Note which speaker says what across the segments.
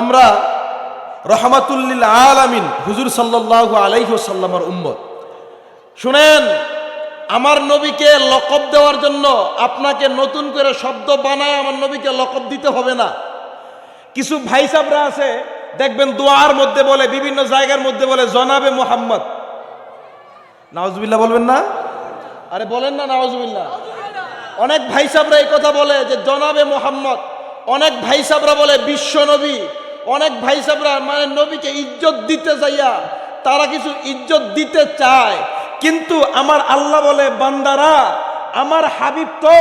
Speaker 1: আমরা রহমাতুল্লিল আলামিন, হুজুর সাল্লাহ আলাইসাল্লামার উম্মত। শুনেন, আমার নবীকে লকব দেওয়ার জন্য আপনাকে নতুন করে শব্দ বানায় আমার নবীকে লকব দিতে হবে না। কিছু ভাই সাবরা আছে, দেখবেন দোয়ার মধ্যে বলে, বিভিন্ন জায়গার মধ্যে বলে, জনাবে মোহাম্মদ। নাওজবিল্লা বলবেন না? আরে বলেন না নাওজবিল্লা অনেক ভাই সাবরা এই কথা বলে যে, জনাবে মোহাম্মদ। অনেক ভাই সাবরা বলে, বিশ্ব নবী। অনেক ভাই সাবরা মানে নবীকে ইজ্জত দিতে যাইয়া তারা কিছু ইজ্জত দিতে চায়। কিন্তু আমার আল্লাহ বলে, বান্দারা, আমার হাবিব তো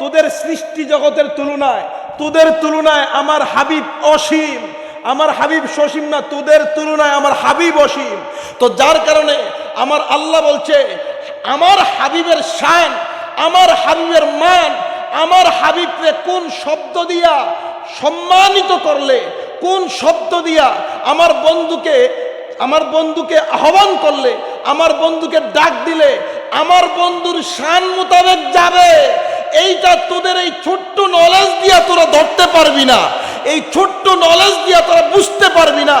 Speaker 1: তোদের সৃষ্টি জগতের তুলনায়, তোদের তুলনায় আমার হাবিব অসীম, আমার হাবিব সসীম না, তোদের তুলনায় আমার হাবিব অসীম। তো যার কারণে আমার আল্লাহ বলছে, আমার হাবিবের শান, আমার হাবিবের মান, আমার হাবিবকে কোন শব্দ দিয়া সম্মানিত করলে কোন শব্দ দিয়া আমার বন্ধুকে আমার বন্ধুকে আহ্বান করলে, আমার বন্ধুকে ডাক দিলে, আমার বন্ধুর শান মোতাবেক যাবে। এইটা তোদের এই ছোট্ট নলেজ দিয়া তোরা ধরতে পারবি না। এই ছোট্ট নলেজ দিয়া তোরা বুঝতে পারবি না।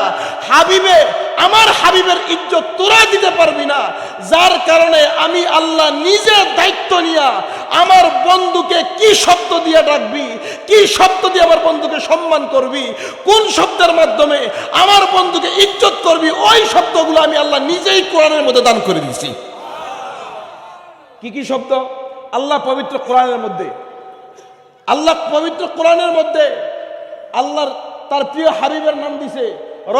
Speaker 1: হাবিবে, আমার হাবিবের ইজ্জত তোরা দিতে পারবি না। যার কারণে আমি আল্লাহ নিজে দায়িত্ব নিয়া আমার বন্ধুকে কি শব্দ দিয়ে ডাকবি, কি শব্দ দিয়ে আমার বন্ধুকে সম্মান করবি, কোন শব্দের মাধ্যমে আমার বন্ধুকে ইজ্জত করবি, ওই শব্দগুলো আমি আল্লাহ নিজেই কোরআনের মধ্যে দান করে দিছি কি কি শব্দ? আল্লাহ পবিত্র কোরআনের মধ্যে। আল্লাহ পবিত্র কোরআনের মধ্যে আল্লাহর তার প্রিয় হাবিবের নাম দিছে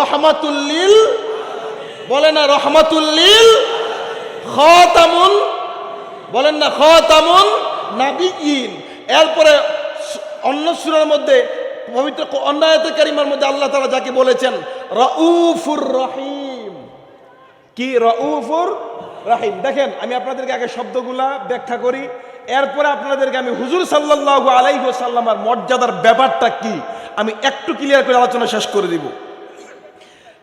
Speaker 1: রহমাতুল্লিল বলে না রহমাতুল্লিল খাতামুন। বলেন না খাতামুন নাবিয়িন এরপরে অন্য সূরার মধ্যে, পবিত্র অন্যায়তে কারিমার মধ্যে আল্লাহ তাআলা যাকে বলেছেন, রাউফুর রহিম। কি রউফুর রাহিম? দেখেন, আমি আপনাদেরকে আগে শব্দগুলা ব্যাখ্যা করি। এরপরে আপনাদেরকে আমি হুজুর সাল্লাল্লাহু আলাইহি সাল্লামার মর্যাদার ব্যাপারটা কি? আমি একটু ক্লিয়ার করে আলোচনা শেষ করে দিব।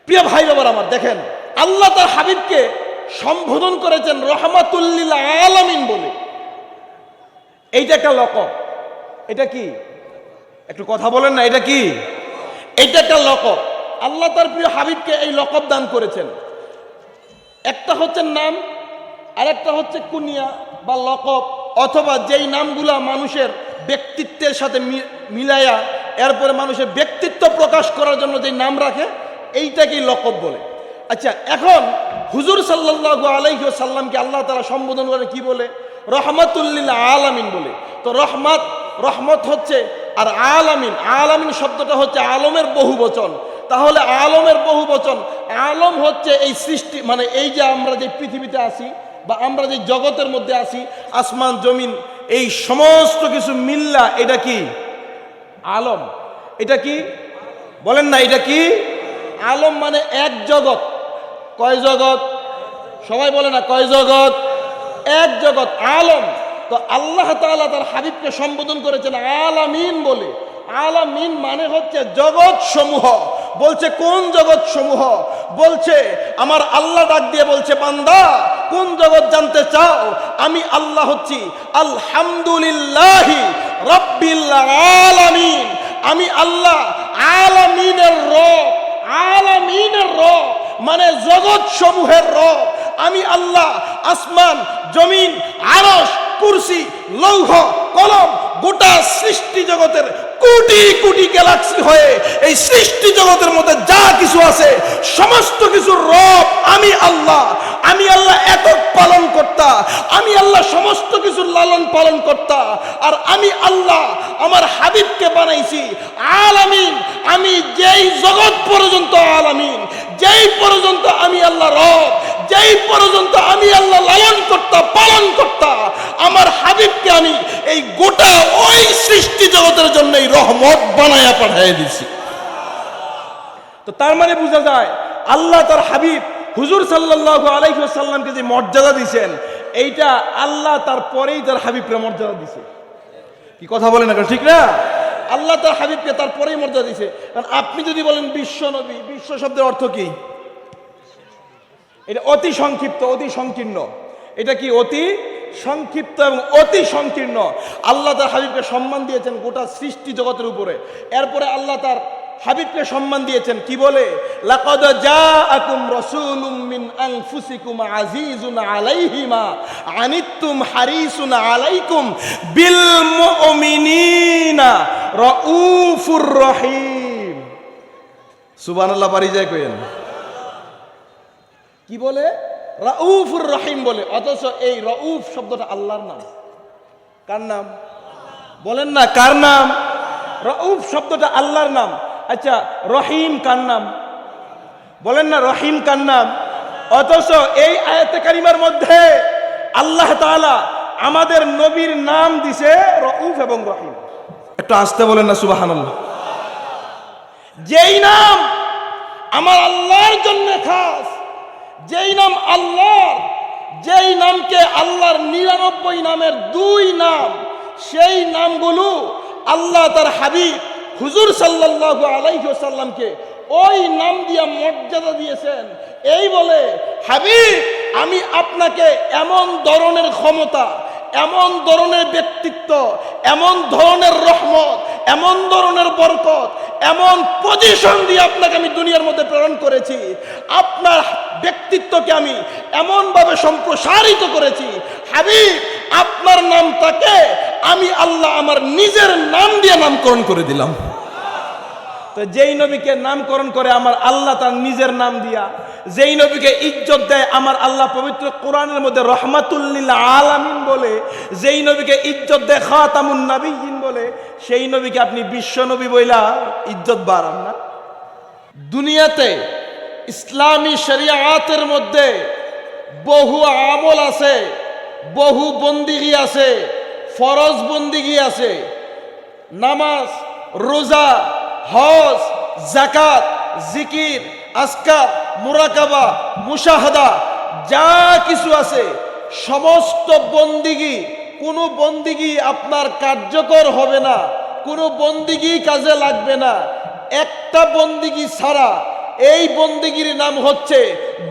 Speaker 1: প্রিয় ভাই বাবার আমার, দেখেন, আল্লাহ তার হাবিবকে সম্বোধন করেছেন রহমাতুল্লিল আলামিন বলে। এইটা একটা লকব। এটা কি? একটু কথা বলেন না, এটা কি? এইটা একটা লকব। আল্লাহ তার প্রিয় হাবিবকে এই লকব দান করেছেন। একটা হচ্ছে নাম আর একটা হচ্ছে কুনিয়া বা লকব, অথবা যেই নামগুলা মানুষের ব্যক্তিত্বের সাথে মিলায়া এরপরে মানুষের ব্যক্তিত্ব প্রকাশ করার জন্য যে নাম রাখে, এইটাকেই লকব বলে। আচ্ছা এখন হুজুর সাল্লাল্লাহু আলাইহি সাল্লামকে আল্লাহ তারা সম্বোধন করে কি বলে? রহমাতুল্লিল আলামিন বলে। তো রহমাত, রহমত হচ্ছে, আর আলামিন আলামিন শব্দটা হচ্ছে আলমের বহু বচন তাহলে আলমের বহু বচন আলম হচ্ছে এই সৃষ্টি মানে এই যে আমরা যে পৃথিবীতে আছি, বা আমরা যে জগতের মধ্যে আছি, আসমান, জমিন, এই সমস্ত কিছু মিল্লা, এটা কি? আলম। এটা কি? বলেন না, এটা কি? আলম মানে এক জগৎ। কয় জগৎ? সবাই বলে না, কয় জগৎ? এক জগৎ, আলম। তো আল্লাহ তাআলা তার হাবিবকে সম্বোধন করেছেন আলামিন বলে। আলামিন মানে হচ্ছে জগৎ সমূহ বলছে, কোন জগৎ সমূহ বলছে, আমার আল্লাহ ডাক দিয়ে বলছে, বান্দা, কোন জগৎ জানতে চাও? আমি আল্লাহ হচ্ছি আলহামদুলিল্লাহি আমি আল্লাহ আলামিনের রব আলামিনের রব মানে জগৎ সমূহের রব। আমি আল্লাহ আসমান, জমিন, আরশ, কুরসি, লৌহ, কলম, গোটা সৃষ্টি জগতের কোটি কোটি গ্যালাক্সি হয়ে এই সৃষ্টি জগতের মধ্যে যা কিছু আছে, সমস্ত কিছু রব, আমি আল্লাহ। আমি আল্লাহ একক পালন কর্তা আমি আল্লাহ সমস্ত কিছুর লালন পালন কর্তা আর আমি আল্লাহ আমার হাবিবকে বানাইছি, আলামিন। আমি যেই জগৎ পর্যন্ত আলামিন। যেই পর্যন্ত আমি আল্লাহ রব, যেই পর্যন্ত আমি আল্লাহ লালন কর্তা পালন কর্তা আমার হাবিবকে আমি এই গোটা ওই সৃষ্টি জগতের জন্য এই রহমত বানায়া পাঠিয়ে দিছি। তো তার মানে বোঝা যায়, আল্লাহ তার হাবিব, হুজুর সাল্লাল্লাহু আলাইহি সাল্লামকে যে মর্যাদা দিয়েছেন এইটা আল্লাহ তার পরেই তার হাবিবকে মর্যাদা দিছে। কি কথা বলেন এখন ঠিক না? আল্লাহ তার হাবিবকে তার পরেই মর্যাদা দিয়েছে। কারণ আপনি যদি বলেন বিশ্ব নবী, বিশ্ব শব্দের অর্থ কি? এটা অতি সংক্ষিপ্ত, অতি সংকীর্ণ। এটা কি অতি সংক্ষিপ্ত এবং অতি সংকীর্ণ? আল্লাহ তার হাবিবকে সম্মান দিয়েছেন গোটা সৃষ্টি জগতের উপরে। এরপরে আল্লাহ তার হাবিবকে সম্মান দিয়েছেন, কি বলে? মিন আনফুসিকুম আজিজুন আলাইহি মা আনিত্তুম হারিসুন আলাইকুম বিল রহিম। কি বলে? রাউফুর রহিম বলে, অথচ এই রাউফ শব্দটা আল্লাহর নাম। কার নাম? বলেন না, কার নাম? রউফ শব্দটা আল্লাহর নাম। আচ্ছা রহিম কার নাম? বলেন না রহিম কার নাম? অথচ এই আয়াতে কারিমার মধ্যে আল্লাহ তাআলা আমাদের নবীর নাম দিছে রউফ এবং রহিম। একটু আসতে বলেন না, সুবহানাল্লাহ। যেই নাম আমার আল্লাহর জন্য খাস, যেই নাম আল্লাহর, যেই নামকে আল্লাহর নিরানব্বই নামের দুই নাম, সেই নামগুলো আল্লাহ তার হাবিব হুজুর সাল্লাল্লাহু আলাইহি সাল্লামকে ওই নাম দিয়া মর্যাদা দিয়েছেন। এই বলে, হাবিব, আমি আপনাকে এমন ধরনের ক্ষমতা, এমন ধরনের ব্যক্তিত্ব, এমন ধরনের রহমত, এমন ধরনের বরকত, এমন পজিশন দিয়ে আপনাকে আমি দুনিয়ার মধ্যে প্রেরণ করেছি। আপনার ব্যক্তিত্বকে আমি এমনভাবে সম্প্রসারিত করেছি। হাবিব, আপনার নামটাকে আমি আল্লাহ আমার নিজের নাম দিয়ে নামকরণ করে দিলাম। তো যেই নবীকে নামকরণ করে আমার আল্লাহ তার নিজের নাম দিয়া, যেই নবীকে ইজ্জত দেয় আমার আল্লাহ পবিত্র কোরআনের মধ্যে রহমাতুল্লিল আলামিন বলে, যেই নবীকে ইজ্জত দেয় খাতামুন নাবিয়িন বলে, সেই নবীকে আপনি বিশ্ব নবী বইলা ইজ্জত বাড়ান না। দুনিয়াতে ইসলামী শরিয়াতের মধ্যে বহু আমল আছে, বহু বন্দিগি আছে, ফরজ বন্দিগি আছে, নামাজ, রোজা হজ জাকাত জিকির, আসকার, মুরাকাবা, মুশাহাদা, যা কিছু আছে, সমস্ত বন্দিগি, কোনো বন্দিগি আপনার কার্যকর হবে না, কোনো বন্দিগি কাজে লাগবে না। একটা বন্দিগি ছাড়া এই বন্দিগির নাম হচ্ছে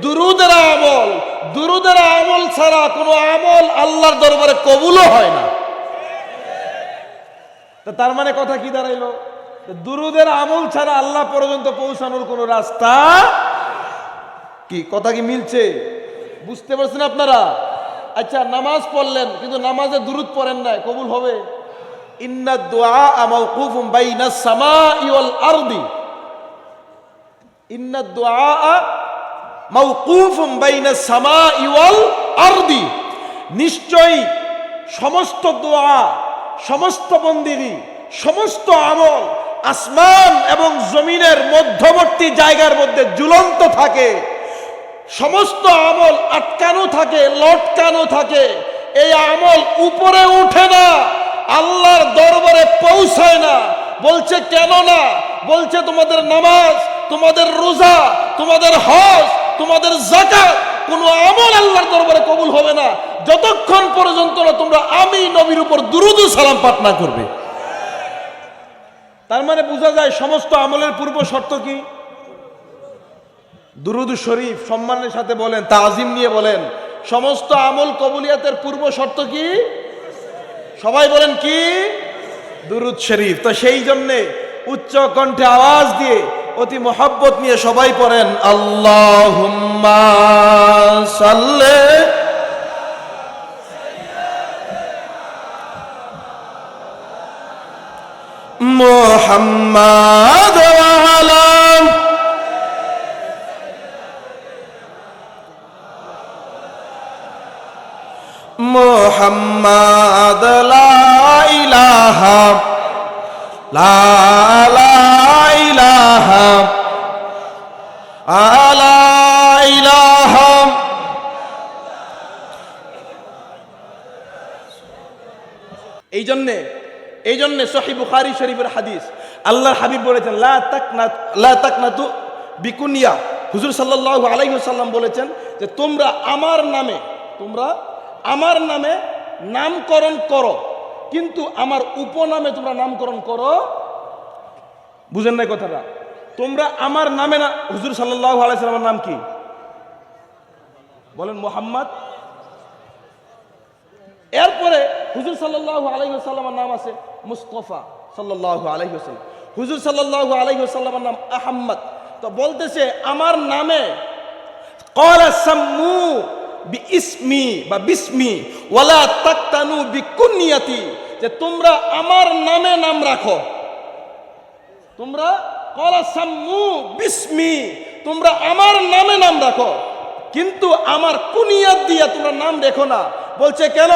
Speaker 1: দুরুদের আমল। দুরুদের আমল ছাড়া কোনো আমল আল্লাহর দরবারে কবুলও হয় না। তার মানে কথা কি দাঁড়াইলো? দুরুদের আমল ছাড়া আল্লাহ পর্যন্ত পৌঁছানোর কোনো রাস্তা কি? কথা কি মিলছে? বুঝতে পারছেন আপনারা? আচ্ছা নামাজ পড়লেন, কিন্তু নামাজে দুরুদ পড়েন নাই, কবুল হবে? নিশ্চয়ই সমস্ত দোয়া সমস্ত বন্দিগি, সমস্ত আমল আসমান এবং জমিনের মধ্যবর্তী জায়গার মধ্যে ঝুলন্ত থাকে। সমস্ত আমল আটকানো থাকে, লটকানো থাকে। এই আমল উপরে উঠে না, আল্লাহর দরবারে পৌঁছায় না। বলছে, কেন না? বলছে, তোমাদের নামাজ, তোমাদের রোজা, তোমাদের হজ, তোমাদের জাকাত কোনো আমল আল্লাহর দরবারে কবুল হবে না। যতক্ষণ পর্যন্ত না তোমরা আমি নবীর উপর দুরুদ সালাম পাঠ না করবে। তার মানে বোঝা যায় সমস্ত আমলের পূর্ব শর্ত কি? দুরুদ শরীফ সম্মানের সাথে বলেন, তাজিম নিয়ে বলেন, সমস্ত আমল কবুলিয়াতের পূর্ব শর্ত কি? সবাই বলেন কি? দুরুদ শরীফ। তো সেই জন্যে উচ্চ কণ্ঠে আওয়াজ দিয়ে অতি মোহাব্বত নিয়ে সবাই পড়েন আল্লাহ সাল্লে মোহাম্মদ মোহাম্মদ লা ইলাহা লা লা ইলাহা আলা ইলাহা। এই জন্যে এই জন্যে সহি বুখারি শরীফের হাদিস। আল্লাহর হাবিব বলেছেন, লা তাকনা, লা তাকনাতু বিকুনিয়া। হুজুর সাল্লাল্লাহু আলাইহি ওয়াসাল্লাম বলেছেন যে, তোমরা আমার নামে, তোমরা আমার নামে নামকরণ করো, কিন্তু আমার উপনামে তোমরা নামকরণ করো। বুঝেন নাই কথাটা? তোমরা আমার নামে না, হুজুর সাল্লাল্লাহু আলাইহি সাল্লামের নাম কি? বলেন মোহাম্মদ এরপরে হুজুর সাল্লাহ আলহিহাসাল্লামার নাম আছে মুস্তফা সাল্লাহ আলহিহাসাল্লাম হুজুর সাল্লাহ আলহিহাসাল্লামার নাম আহম্মদ। তো বলতেছে, আমার নামে করাসাম্মু ইসমি বা বিসমি ওয়ালা তাক্তানু বিকুনিয়াতি, যে তোমরা আমার নামে নাম রাখো। তোমরা করাসাম্মু বিসমি, তোমরা আমার নামে নাম রাখো। কিন্তু আমার কুনিয়াত দিয়া তোমরা নাম রেখো না। বলছে, কেন?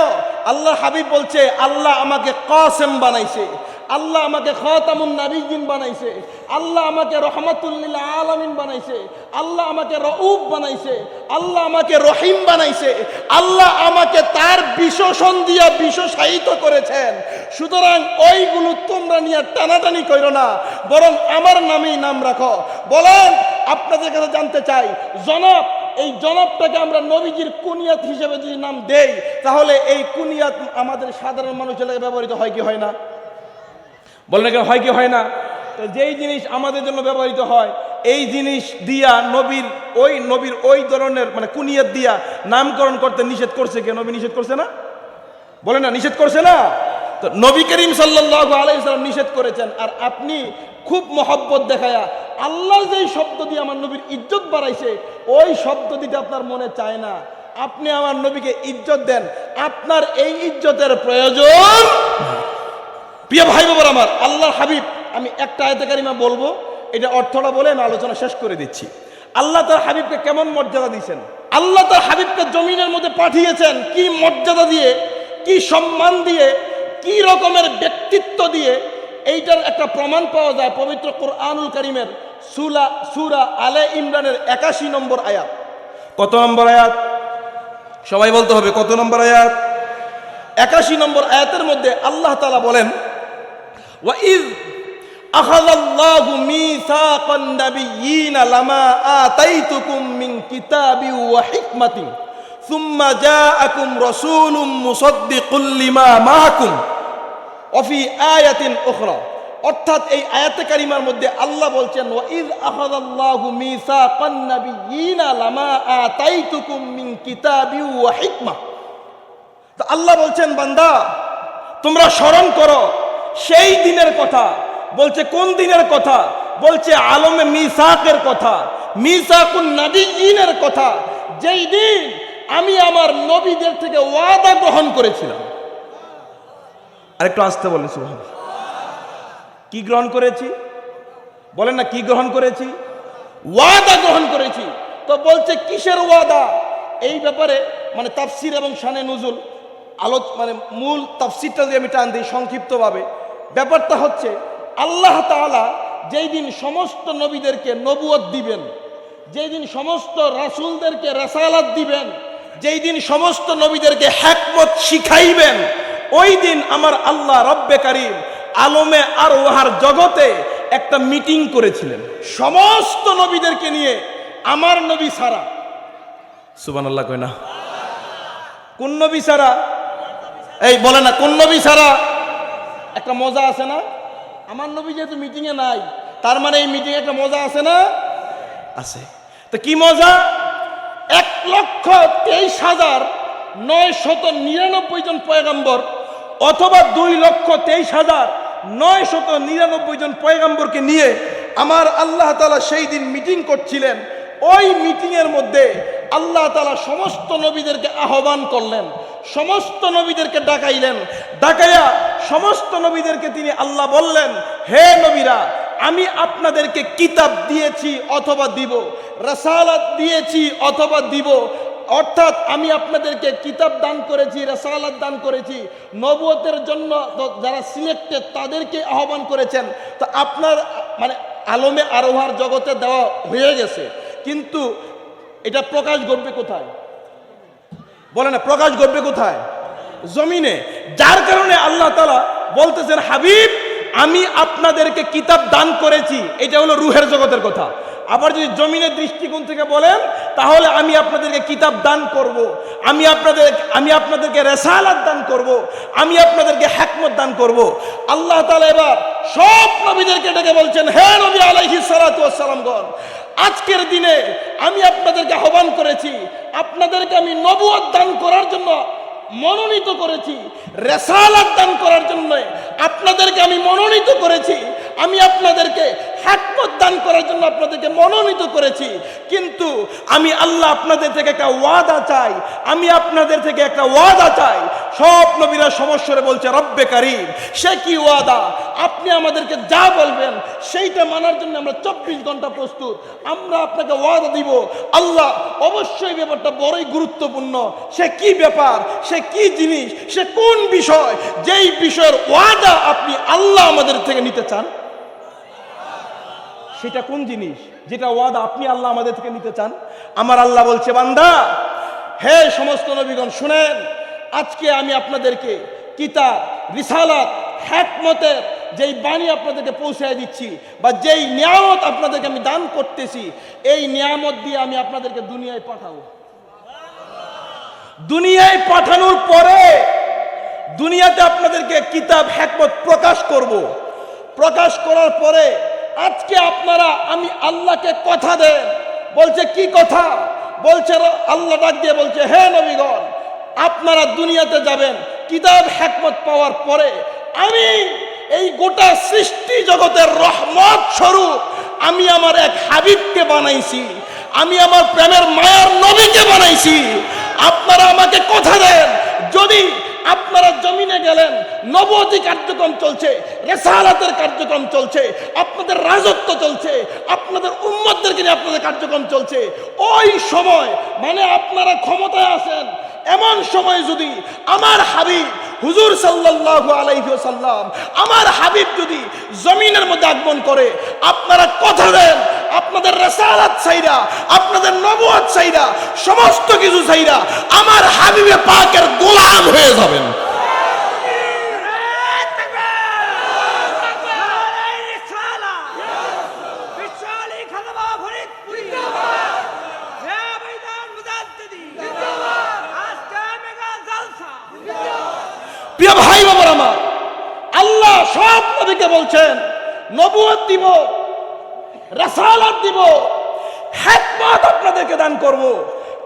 Speaker 1: আল্লাহ হাবিব বলছে, আল্লাহ আমাকে কাসেম বানাইছে। আল্লাহ আমাকে খাতামুন নাবিয়িন বানাইছে। আল্লাহ আমাকে রহমাতুল্লিল আলামিন বানাইছে। আল্লাহ আমাকে রউফ বানাইছে। আল্লাহ আমাকে রহিম বানাইছে। আল্লাহ আমাকে তার বিশ্বসন দিয়া বিশ্বসায়িত করেছেন। সুতরাং ওইগুলো তোমরা নিয়ে টানাটানি করো না, বরং আমার নামেই নাম রাখো। বলেন, আপনাদের কাছে জানতে চাই, জনাব এই জনাবটাকে আমরা নবীজির কুনিয়াত হিসেবে যদি নাম দেই, তাহলে এই কুনিয়াত আমাদের সাধারণ মানুষের লাগে ব্যবহৃত হয় কি হয় না? বলেন কেন হয় কি হয় না? তো যেই জিনিস আমাদের জন্য ব্যবহৃত হয়, এই জিনিস দিয়া নবীর ওই নবীর ওই ধরনের মানে কুনিয়াত দিয়া নামকরণ করতে নিষেধ করছে কে? নবী নিষেধ করছে না? বলে না, নিষেধ করছে না? তো নবী করিম সাল্লাহ আলাইসালাম নিষেধ করেছেন, আর আপনি খুব মহব্বত দেখায়া আল্লাহ যেই শব্দ দিয়ে আমার নবীর ইজ্জত বাড়াইছে, ওই শব্দ দিতে আপনার মনে চায় না। আপনি আমার নবীকে ইজ্জত দেন, আপনার এই ইজ্জতের প্রয়োজন। প্রিয় ভাই বাবার আমার আল্লাহ হাবিব, আমি একটা আয়তে কারিমা বলব, এটা অর্থটা বলে আমি আলোচনা শেষ করে দিচ্ছি। আল্লাহ তার হাবিবকে কেমন মর্যাদা দিয়েছেন? আল্লাহ তার হাবিবকে জমিনের মধ্যে পাঠিয়েছেন কি মর্যাদা দিয়ে, কি সম্মান দিয়ে কি রকমের ব্যক্তিত্ব দিয়ে এইটার একটা প্রমাণ পাওয়া যায় পবিত্র কোরআনুল করিমের সুলা সুরা আলে ইমরানের একাশি নম্বর আয়াত কত নম্বর আয়াত সবাই বলতে হবে কত নম্বর আয়াত একাশি নম্বর আয়াতের মধ্যে আল্লাহ তালা বলেন وإذ أخذ الله ميثاق النبيين لما آتيتكم من كتاب وحكمة ثم جاءكم رسول مصدق لما معكم অফি আয়াতিন ওখরা অর্থাৎ এই আয়াতে কারিমার মধ্যে আল্লাহ বলছেন, ওয়াইদ আহাদাল্লাহু মিসাকান নাবিয়িনা লামা আতাইতুকুম মিন কিতাবি ওয়া হিকমা। তো আল্লাহ বলছেন, বান্দা, তোমরা স্মরণ করো, সেই দিনের কথা, বলছে কোন দিনের কথা? বলছে আলমে মিসাকের কথা, মিসাকুন নাবিয়িনের কথা। যেই দিন আমি আমার নবীদের থেকে ওয়াদা গ্রহণ করেছিলাম। আরেকটু আসতে বলেন সুবহান কি গ্রহণ করেছি? বলেন না, কি গ্রহণ করেছি? ওয়াদা গ্রহণ করেছি। তো বলছে, কিসের ওয়াদা? এই ব্যাপারে মানে তাফসির এবং শানে নজুল আলোচ মানে মূল তাফসিরটা যদি আমি টান দিই সংক্ষিপ্তভাবে, ব্যাপারটা হচ্ছে, আল্লাহ তাআলা যেই দিন সমস্ত নবীদেরকে নবুয়ত দিবেন, যেই দিন সমস্ত রাসূলদেরকে রাসালাত দিবেন, যেই দিন সমস্ত নবীদেরকে হ্যাকমত শিখাইবেন ওই দিন আমার আল্লাহ রব্বে কারিম আলমে আর ওহার জগতে একটা মিটিং করেছিলেন। সমস্ত নবীদেরকে নিয়ে, আমার নবী সারা সুবান আল্লাহ কয় না। কোন নবী সারা এই বলে না, কোন নবী সারা একটা মজা আছে না? আমার নবী যেহেতু মিটিংয়ে নাই, তার মানে এই মিটিংয়ে একটা মজা আছে না? আছে। তো কি মজা? এক লক্ষ তেইশ হাজার নয় শত নিরানব্বই জন পয়গাম্বর অথবা দুই লক্ষ তেইশ হাজার নয় শত নিরানব্বই জন পয়গাম্বরকে নিয়ে আমার আল্লাহ তালা সেই দিন মিটিং করছিলেন। ওই মিটিংয়ের মধ্যে আল্লাহ তালা সমস্ত নবীদেরকে আহ্বান করলেন, সমস্ত নবীদেরকে ডাকাইলেন। ডাকাইয়া সমস্ত নবীদেরকে তিনি আল্লাহ বললেন, হে নবীরা, আমি আপনাদেরকে কিতাব দিয়েছি অথবা দিব, রসালাত দিয়েছি অথবা দিব অর্থাৎ আমি আপনাদেরকে কিতাব দান করেছি, রেসালাত দান করেছি নবতের জন্য যারা সিলেক্টেড তাদেরকে আহ্বান করেছেন। তো আপনার মানে আলমে আরোহার জগতে দেওয়া হয়ে গেছে। কিন্তু এটা প্রকাশ ঘটবে কোথায়? বলে না, প্রকাশ ঘটবে কোথায়? জমিনে। যার কারণে আল্লাহ তালা বলতেছেন, হাবিব আমি আপনাদেরকে কিতাব দান করেছি, এটা হলো রুহের জগতের কথা আবার যদি জমিনের দৃষ্টিকোণ থেকে বলেন, তাহলে আমি আপনাদেরকে কিতাব দান করব। আমি আপনাদের, আমি আপনাদেরকে রেসালাত দান করব। আমি আপনাদেরকে হ্যাকমত দান করব। আল্লাহ তালা এবার সব নবীদেরকে ডেকে বলছেন, হে নবী আলাইহি সালাতামগণ আজকের দিনে আমি আপনাদেরকে আহ্বান করেছি, আপনাদেরকে আমি নবুয়ত দান করার জন্য মনোনীত করেছি। রেসালাত দান করার জন্য আপনাদেরকে আমি মনোনীত করেছি। আমি আপনাদেরকে হ্যাকমত দান করার জন্য আপনাদেরকে মনোনীত করেছি। কিন্তু আমি আল্লাহ আপনাদের থেকে একটা ওয়াদা চাই। আমি আপনাদের থেকে একটা ওয়াদা চাই। সব নবীরা সমস্যারে বলছে, রব্বে কারিম। সে কি ওয়াদা? আপনি আমাদেরকে যা বলবেন, সেইটা মানার জন্য আমরা চব্বিশ ঘণ্টা প্রস্তুত। আমরা আপনাকে ওয়াদা দিব। আল্লাহ অবশ্যই ব্যাপারটা বড়ই গুরুত্বপূর্ণ। সে কি ব্যাপার? সে কি জিনিস? সে কোন বিষয়? যেই বিষয়ের ওয়াদা আপনি আল্লাহ আমাদের থেকে নিতে চান সেটা কোন জিনিস? যেটা ওয়াদা আপনি আল্লাহ আমাদের থেকে নিতে চান? আমার আল্লাহ বলছে, বান্দা, হে সমস্ত নবীগণ, শুনেন, আজকে আমি আপনাদেরকে কিতাব, রিসালাত হ্যাকমতের যেই বাণী আপনাদেরকে পৌঁছায় দিচ্ছি বা যেই নিয়ামত আপনাদেরকে আমি দান করতেছি, এই নিয়ামত দিয়ে আমি আপনাদেরকে দুনিয়ায় পাঠাবো। দুনিয়ায় পাঠানোর পরে দুনিয়াতে আপনাদেরকে কিতাব হ্যাকমত প্রকাশ করব। প্রকাশ করার পরে আজকে আপনারা, আমি আল্লাহকে কথা দেন বলছে, কি কথা? বলছে, আল্লাহ ডাক দিয়ে বলছে, হে নবীগণ, আপনারা দুনিয়াতে যাবেন, কিতাব হ্যাকমত পাওয়ার পরে আমি এই গোটা সৃষ্টি জগতের রহমত স্বরূপ আমি আমার এক হাবিবকে বানাইছি, আমি আমার প্রেমের মায়ার নবীকে বানাইছি। আপনারা আমাকে কথা দেন, যদি আপনারা জমিনে গেলেন নবতী কার্যক্রম চলছে, রেসালাতের কার্যক্রম চলছে, আপনাদের রাজত্ব চলছে, আপনাদের উম্মতদেরকে নিয়ে আপনাদের কার্যক্রম চলছে। ওই সময় মানে আপনারা ক্ষমতায় আছেন এমন সময় যদি আমার হাবিব হুজুর সাল্লাল্লাহু আলাইহি সাল্লাম আমার হাবিব যদি জমিনের মধ্যে আগমন করে, আপনারা কথা দেন, আপনাদের রেসালাত চাইরা আপনাদের নবুয়াত চাইরা সমস্ত কিছু চাইরা আমার হাবিবে পাকের গোলাম হয়ে যাবেন। বাবার আমার। আল্লাহ সব নবীকে বলছেন, নবুয়ত দিব, রাসালাত দিব হ্যাকমত আপনাদেরকে দান করব।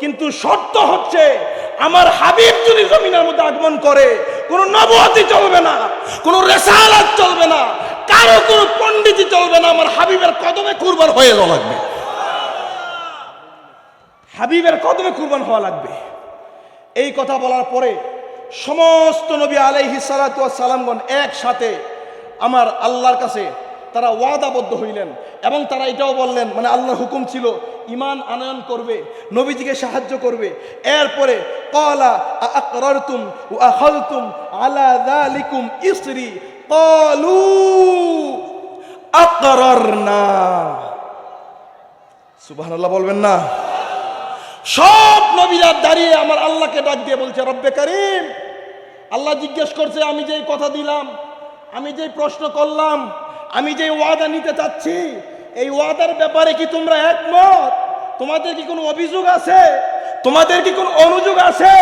Speaker 1: কিন্তু শর্ত হচ্ছে, আমার হাবিব যদি জমিনের মধ্যে আগমন করে, কোনো নবুয়তি চলবে না, কোনো রেসালাত চলবে না, কারও কোনো পণ্ডিতি চলবে না, আমার হাবিবের কদমে কুরবান হয়ে যাওয়া লাগবে। হাবিবের কদমে কুরবান হওয়া লাগবে। এই কথা বলার পরে সমস্ত নবী আলাইহি সালাতু সালামগণ একসাথে আমার আল্লাহর কাছে তারা ওয়াদাবদ্ধ হইলেন এবং তারা এটাও বললেন মানে আল্লাহর হুকুম ছিল ইমান আনয়ন করবে, নবীজিকে সাহায্য করবে। এরপরে কলা বলবেন না? সব নবীরা দাঁড়িয়ে আমার আল্লাহকে ডাক দিয়ে বলছে, রব্বে করিম। আল্লাহ জিজ্ঞেস করছে, আমি যেই কথা দিলাম, আমি যেই প্রশ্ন করলাম, আমি যেই ওয়াদা নিতে চাচ্ছি, এই ওয়াদার ব্যাপারে কি তোমরা একমত? তোমাদের কি কোনো অভিযোগ আছে? তোমাদের কি কোনো অনুযোগ আছে?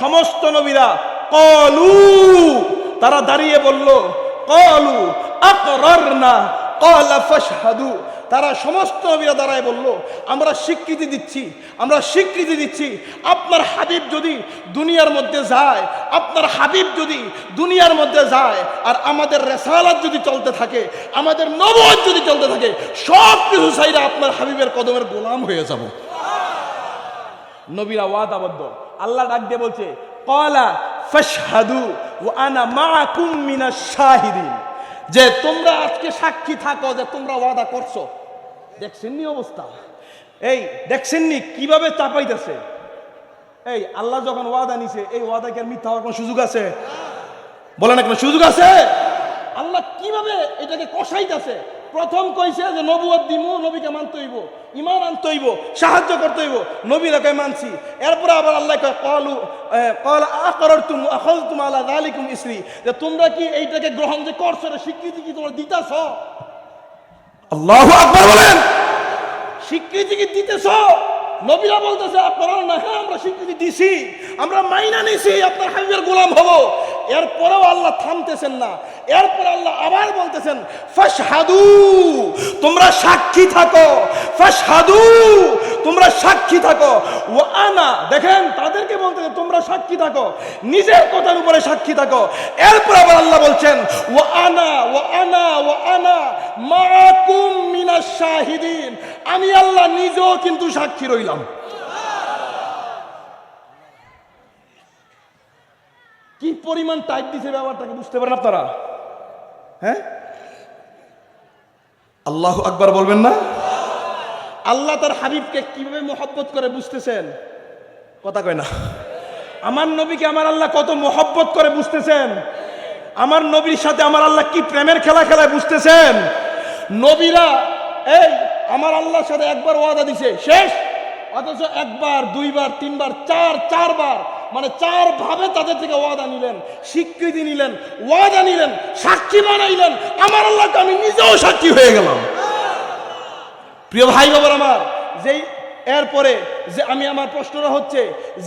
Speaker 1: সমস্ত নবীরা, কলু। তারা দাঁড়িয়ে বলল, কলু, আকরারনা ক্বালা ফাশহাদু। তারা সমস্ত নবীরা দাঁড়ায় বলল, আমরা স্বীকৃতি দিচ্ছি, আমরা স্বীকৃতি দিচ্ছি, আপনার হাবিব যদি দুনিয়ার মধ্যে যায়, আপনার হাবিব যদি দুনিয়ার মধ্যে যায়, আর আমাদের রেসালাত যদি চলতে থাকে, আমাদের নবদ যদি চলতে থাকে সব কিছু সাইরা আপনার হাবিবের কদমের গোলাম হয়ে যাব। নবীরা ওয়াদাবদ্ধ। আল্লাহ ডাক দিয়ে বলছে কলা ফাশহাদু ওয়া আনা মাআকুম মিনাশ শাহিদিন। যে তোমরা আজকে সাক্ষী থাকো যে তোমরা ওয়াদা করছ। দেখছেন নি অবস্থা? এই দেখছেন নি কীভাবে চাপাইতেছে এই, আল্লাহ যখন ওয়াদা নিছে, এই ওয়াদা কি আর মিথ্যা হওয়ার কোনো সুযোগ আছে? বলে না কোনো সুযোগ আছে? আল্লাহ কীভাবে এটাকে কষাইতেছে? প্রথম কইছে যে নবুয়ত দিমু, নবীকে মানতে হইব ইমান আনতে হইব, সাহায্য করতে হইব নবীরাকে মানছি। এরপরে আবার আল্লাহ কলু কল আখল আখাযতুম আলা যালিকুম ইসরি। যে তোমরা কি এইটাকে গ্রহণ যে করছ স্বীকৃতি কি তোমরা দিতাছ? আল্লাহু আকবর বলেন। স্বীকৃতি কি দিতেছ? নবীরা বলতেছে, আপনারা না হ্যাঁ আমরা স্বীকৃতি দিছি। আমরা মাইনা নিছি, আপনার হাবিবের গোলাম হব। এরপরেও আল্লাহ থামতেছেন না। এরপর আল্লাহ আবার বলতেছেন, ফাশহাদু, তোমরা সাক্ষী থাকো। ফাশহাদু, তোমরা সাক্ষী থাকো। ও আনা, দেখেন তাদেরকে বলতে তোমরা সাক্ষী থাকো। নিজের কথার উপরে সাক্ষী থাকো। এরপর আবার আল্লাহ বলছেন ও আনা ও আনা ও আনা মাকুম মিনাশ শাহিদিন। আমি আল্লাহ নিজেও কিন্তু সাক্ষী রইলাম। কি পরিমাণ টাইট দিছে ব্যাপারটাকে বুঝতে পারেন আপনারা? হ্যাঁ? আল্লাহ আকবার বলবেন না? আল্লাহ তার হাবিবকে কীভাবে মোহব্বত করে বুঝতেছেন? কথা কয় না। আমার নবীকে আমার আল্লাহ কত মোহব্বত করে বুঝতেছেন? আমার নবীর সাথে আমার আল্লাহ কি প্রেমের খেলা খেলায় বুঝতেছেন? নবীরা, এই, আমার আল্লাহর সাথে একবার ওয়াদা দিছে, শেষ। অথচ একবার, দুইবার, তিনবার, চার, চারবার মানে চার ভাবে তাদের থেকে ওয়াদা নিলেন, স্বীকৃতি নিলেন, ওয়াদা নিলেন, সাক্ষী বানাইলেন। আমার আল্লাহকে আমি নিজেও সাক্ষী হয়ে গেলাম। প্রিয় ভাই বাবার আমার, যেই এরপরে যে আমি আমার প্রশ্নটা হচ্ছে,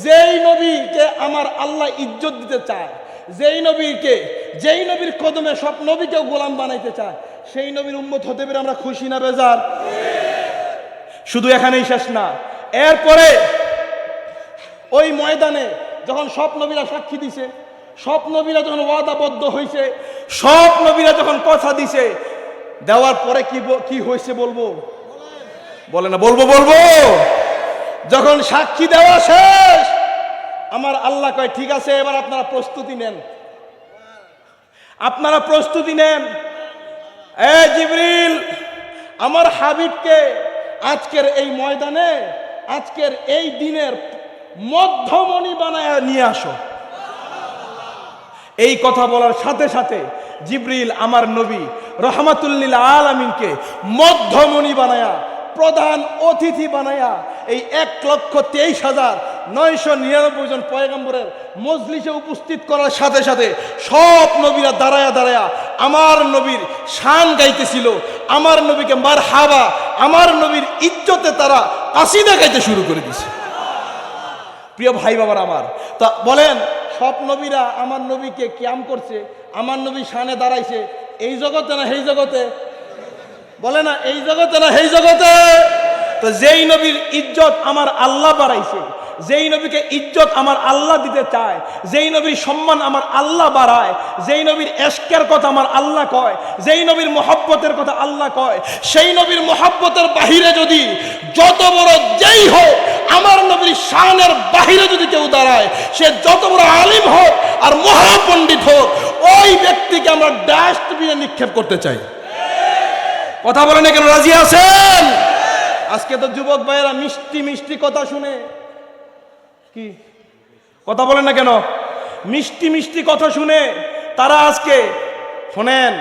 Speaker 1: যেই নবীকে আমার আল্লাহ ইজ্জত দিতে চায়, যেই নবীকে, যেই নবীর কদমে সব নবীকেও গোলাম বানাইতে চায়, সেই নবীর উম্মত হতে পেরে আমরা খুশি না, বেজার? শুধু এখানেই শেষ না। এরপরে ওই ময়দানে যখন সব নবীরা সাক্ষী দিছে, সব নবীরা যখন ওয়াদাবদ্ধ হয়েছে সব নবীরা যখন কথা দিছে, দেওয়ার পরে কি কি হয়েছে বলব? বলে না, বলব বলব। যখন সাক্ষী দেওয়া শেষ, আমার আল্লাহ কয়, ঠিক আছে, এবার আপনারা প্রস্তুতি নেন। আপনারা প্রস্তুতি নেন। এ জিবরিল, আমার হাবিবকে আজকের এই ময়দানে, আজকের এই দিনের মধ্যমণি বানায় নিয়ে আসো। এই কথা বলার সাথে সাথে জিবরিল, আমার নবী রহমাতুল্লিল আলমিনকে মধ্যমণি বানায়া, প্রধান অতিথি বানায়া, এই এক লক্ষ তেইশ হাজার নয়শো নিরানব্বই জন পয়গম্বরের মজলিসে উপস্থিত করার সাথে সাথে সব নবীরা দাঁড়ায়া দাঁড়ায়া আমার নবীর শান গাইতেছিল, আমার নবীকে মার হাবা আমার নবীর ইজ্জতে তারা কাশিদা গাইতে শুরু করে দিছে। প্রিয় ভাই বাবার আমার, তা বলেন, সব নবীরা আমার নবীকে ক্যাম করছে, আমার নবী শানে দাঁড়াইছে, এই জগতে না সেই জগতে? বলে না, এই জগতে না সেই জগতে? তো যেই নবীর ইজ্জত আমার আল্লাহ বাড়াইছে, যেই নবীকে ইজ্জত আমার আল্লাহ দিতে চায়, যেই নবীর সম্মান আমার আল্লাহ বাড়ায়, যেই নবীর এশকের কথা আমার আল্লাহ কয়, যেই নবীর মহব্বতের কথা আল্লাহ কয়, সেই নবীর মহব্বতের বাহিরে যদি যত বড় যেই হোক আমার নবীর শানের বাহিরে যদি কেউ দাঁড়ায়, সে যত বড় আলিম হোক আর মহাপণ্ডিত হোক, ওই ব্যক্তিকে আমরা ডাস্টবিনে নিক্ষেপ করতে চাই। কথা বলেন কেন, রাজি আছেন? আজকে তো যুবক ভাইয়েরা মিষ্টি মিষ্টি কথা শুনে। কি? কথা বলেন না কেন? মিষ্টি মিষ্টি কথা শুনে তারা আজকে, শোনেন,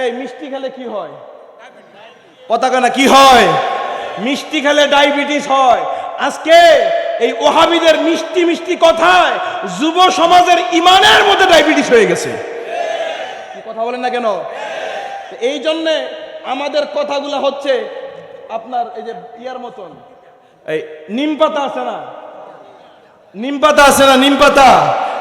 Speaker 1: এই মিষ্টি খেলে কি হয়? কথা কেনা কি হয়? মিষ্টি খেলে ডায়াবেটিস হয়। আজকে এই ওহাবিদের মিষ্টি মিষ্টি কথায় যুব সমাজের ইমানের মধ্যে ডায়াবেটিস হয়ে গেছে। কথা বলেন না কেন? এই জন্যে আমাদের কথাগুলো হচ্ছে আপনার এই যে ইয়ার মতন। এই নিম পাতা আছে না? নিম পাতা আছে না? নিম পাতা?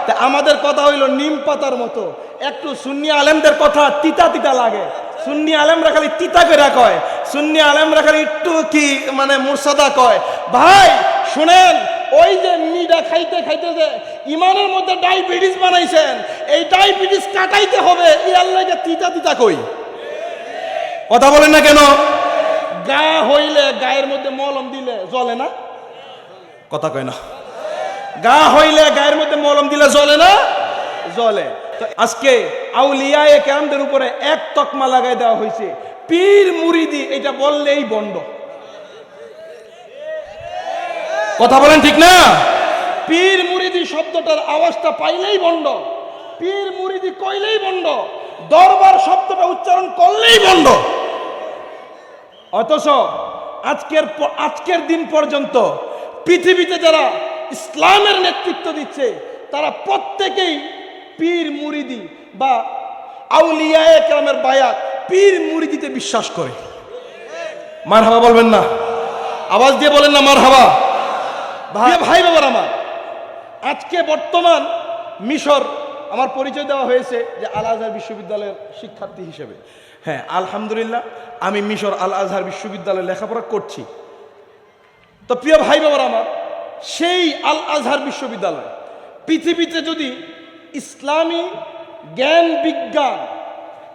Speaker 1: তা আমাদের কথা হইল নিম পাতার মতো। একটু সুন্নি আলেমদের কথা তিতা তিতা লাগে। সুন্নি আলেমরা খালি তিতা করে কয়। সুন্নি আলেমরা খালি একটু কি মানে মুরসাদা কয়। ভাই, শুনেন, ওই যে মিডা খাইতে খাইতে যে ইমানের মধ্যে ডায়াবেটিস বানাইছেন, এই ডায়াবেটিস কাটাইতে হবে, এই আল্লাহকে তিতা তিতা কই। কথা বলেন না কেন? গা হইলে গায়ের মধ্যে মলম দিলে জ্বলে না? কথা কয় না। গা হইলে গায়ের মধ্যে মলম দিলে জ্বলে না? জ্বলে। আজকে আউলিয়ায়ে কেরামদের উপরে এক তকমা লাগাই দেওয়া হয়েছে। পীর মুরিদি এটা বললেই বন্ড কথা বলেন ঠিক না? পীর মুরিদি শব্দটার আওয়াজটা পাইলেই বন্ড পীর মুরিদি কইলেই বন্ড দরবার শব্দটা উচ্চারণ করলেই বন্ধ। অথচ আজকের আজকের দিন পর্যন্ত পৃথিবীতে যারা ইসলামের নেতৃত্ব দিচ্ছে তারা প্রত্যেকেই পীর মুরিদি বা আউলিয়া একরামের বায়াত পীর মুরিদিতে বিশ্বাস করে। মার হাবা বলবেন না। আওয়াজ দিয়ে বলেন না মার হাবা ভাই ভাই বাবার আমার আজকে বর্তমান মিশর আমার পরিচয় দেওয়া হয়েছে যে আল আজহার বিশ্ববিদ্যালয়ের শিক্ষার্থী হিসেবে। হ্যাঁ আলহামদুলিল্লাহ আমি মিশর আল আজহার বিশ্ববিদ্যালয়ে লেখাপড়া করছি। তো প্রিয় ভাই বাবার আমার সেই আল আজহার বিশ্ববিদ্যালয়। পৃথিবীতে যদি ইসলামী জ্ঞান বিজ্ঞান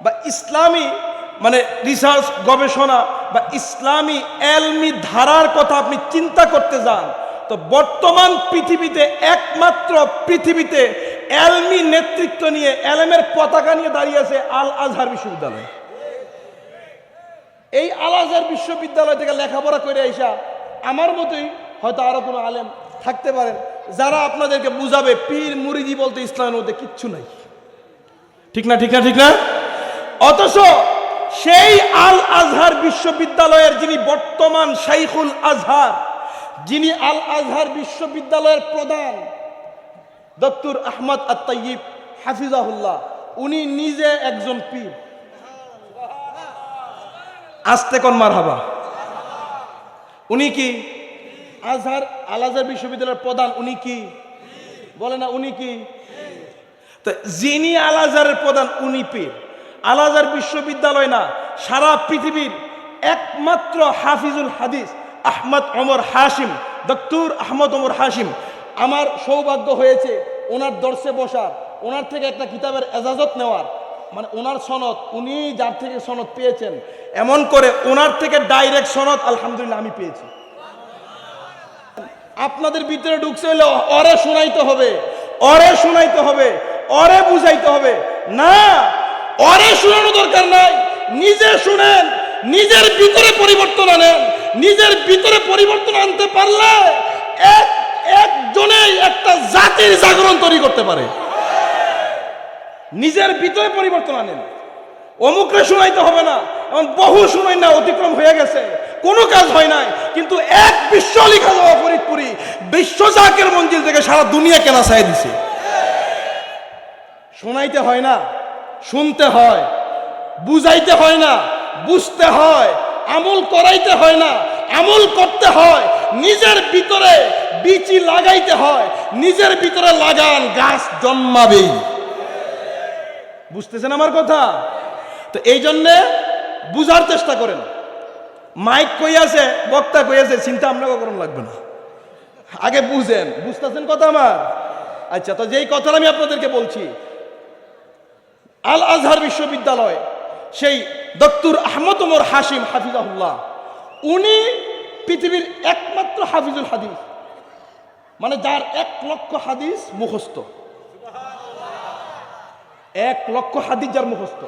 Speaker 1: বা ইসলামী মানে রিসার্চ গবেষণা বা ইসলামী এলমি ধারার কথা আপনি চিন্তা করতে যান, তো বর্তমান পৃথিবীতে একমাত্র পৃথিবীতে এলমি নেতৃত্ব নিয়ে এলএমের পতাকা নিয়ে দাঁড়িয়ে আছে আল আজহার বিশ্ববিদ্যালয়। এই আল আজহার বিশ্ববিদ্যালয় থেকে লেখাপড়া করে আইসা আমার মতোই হয়তো আরও কোনো আলেম থাকতে পারেন। যারা আপনাদেরকে বুঝাবে, পীর, মুরিদি বলতে ইসলামের মধ্যে কিচ্ছু নাই। ঠিক না ঠিক না ঠিক না? অথচ সেই আল আজহার বিশ্ববিদ্যালয়ের যিনি বর্তমান শাইখুল আজহার, যিনি আল আজহার বিশ্ববিদ্যালয়ের প্রধান, ডক্টর আহমদ আত্তাইব হাফিজাহুল্লাহ, উনি নিজে একজন পীর। আসতে কোন মার হাবা উনি কি আজহার আল আজহার বিশ্ববিদ্যালয়ের প্রধান উনি কি? বলে না, উনি কি? তো যিনি আল আজহারের প্রধান, উনি পীর। আল আজহার বিশ্ববিদ্যালয় না, সারা পৃথিবীর একমাত্র হাফিজুল হাদিস আহমদ অমর হাসিম দত্তুর আহমদ অমর হাসিম আমার সৌভাগ্য হয়েছে, ওনার দর্শে বসার, ওনার থেকে একটা কিতাবের এজাজত নেওয়ার। মানে ওনার সনদ, উনি যার থেকে সনদ পেয়েছেন, এমন করে ওনার থেকে ডাইরেক্ট সনদ, আলহামদুলিল্লাহ, আমি পেয়েছি। আপনাদের ভিতরে ঢুকছে হলে অরে শোনাইতে হবে, অরে শোনাইতে হবে, অরে বুঝাইতে হবে। না, অরে শোনানো দরকার নাই। নিজে শুনেন, নিজের ভিতরে পরিবর্তন আনেন। নিজের ভিতরে পরিবর্তন আনতে পারলে এক, একজনেই একটা জাতির জাগরণ তৈরি করতে পারে। নিজের ভিতরে পরিবর্তন আনেন। অমুকরে শোনাইতে হবে না। বহু সময় না অতিক্রম হয়ে গেছে। কোনো কাজ হয় নাই। কিন্তু এক বিশ্ব লিখা যাওয়া ফরিদপুরি বিশ্ব জাকের মঞ্জিল থেকে সারা দুনিয়া কেনা চাই দিছে। শোনাইতে হয় না, শুনতে হয়, বুঝাইতে হয় না, বুঝতে হয়, আমল করাইতে হয় না, আমল করতে হয়, নিজের ভিতরে বিচি লাগাইতে হয়, নিজের ভিতরে লাগান, গাছ জন্মাবেই। বুঝতেছেন আমার কথা? তো এই জন্যে বুঝার চেষ্টা করেন। মাইক কই আছে, বক্তা কই আছে, চিন্তা আপনাকে করুন, লাগবে না। আগে বুঝেন, বুঝতেছেন কথা আমার? আচ্ছা তো যেই কথাটা আমি আপনাদেরকে বলছি আল আজহার বিশ্ববিদ্যালয়, সেই ডক্টর আহমদ ওমর হাসিম হাফিজাহুল্লাহ, উনি পৃথিবীর একমাত্র হাফিজুল হাদিস। মানে যার এক লক্ষ হাদিস মুখস্থ। এক লক্ষ হাদিস যার মুখস্থ।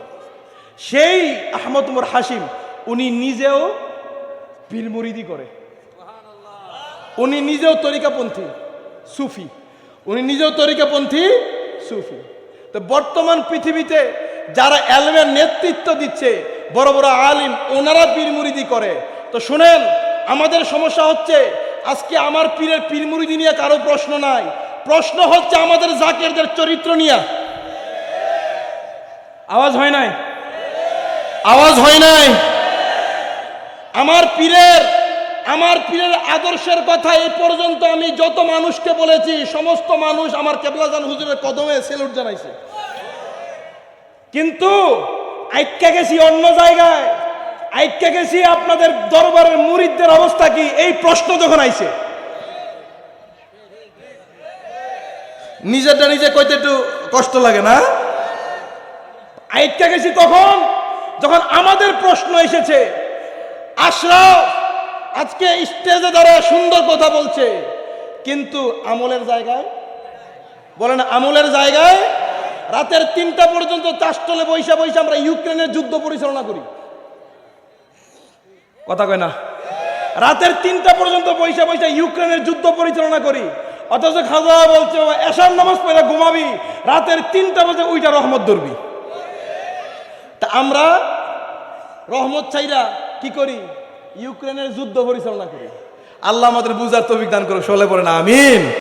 Speaker 1: সেই আহমদ উমর হাসিম উনি নিজেও পীর মুরিদি করে উনি নিজেও তরিকাপন্থী সুফি। উনি নিজেও তরিকাপন্থী সুফি। তো বর্তমান পৃথিবীতে যারা এলমের নেতৃত্ব দিচ্ছে বড় বড় আলিম ওনারা পীর মুরিদি করে। তো শুনেন আমাদের সমস্যা হচ্ছে আজকে আমার পীরের পীর মুরিদি নিয়ে কারও প্রশ্ন নাই। প্রশ্ন হচ্ছে আমাদের জাকেরদের চরিত্র নিয়ে। আওয়াজ হয় নাই? আওয়াজ হয় নাই? আমার পীরের আমার পীরের আদর্শের কথা এই পর্যন্ত আমি যত মানুষকে বলেছি, সমস্ত মানুষ আমার কেবলাজান হুজুরের কদমে সেলুট জানাইছে। কিন্তু আইক্কা গেছি অন্য জায়গায়। আইক্কা গেছি আপনাদের দরবারের মুরিদদের অবস্থা কি? এই প্রশ্ন যখন আইছে। নিজেরটা নিজে কইতে একটু কষ্ট লাগে না? আইটটা গেছি তখন যখন আমাদের প্রশ্ন এসেছে, আশরাফ আজকে স্টেজে দাঁড়ায় সুন্দর কথা বলছে, কিন্তু আমলের জায়গায়? বলেন, আমলের জায়গায়? রাতের তিনটা পর্যন্ত চাষটলে বৈশা বৈশা আমরা ইউক্রেনের যুদ্ধ পরিচালনা করি। কথা কয় না? রাতের তিনটা পর্যন্ত বৈশা বৈশা ইউক্রেনের যুদ্ধ পরিচালনা করি। অথচ খাজা বলছে এসার নামাজ পয়লা ঘুমাবি, রাতের তিনটা বাজে ওইটা রহমত ধরবি। আমরা রহমত চাইরা কি করি? ইউক্রেনের যুদ্ধ পরিচালনা করি। আল্লাহ আমাদের বুঝার তফিক দান করো সলে পড়ে না, আমিন।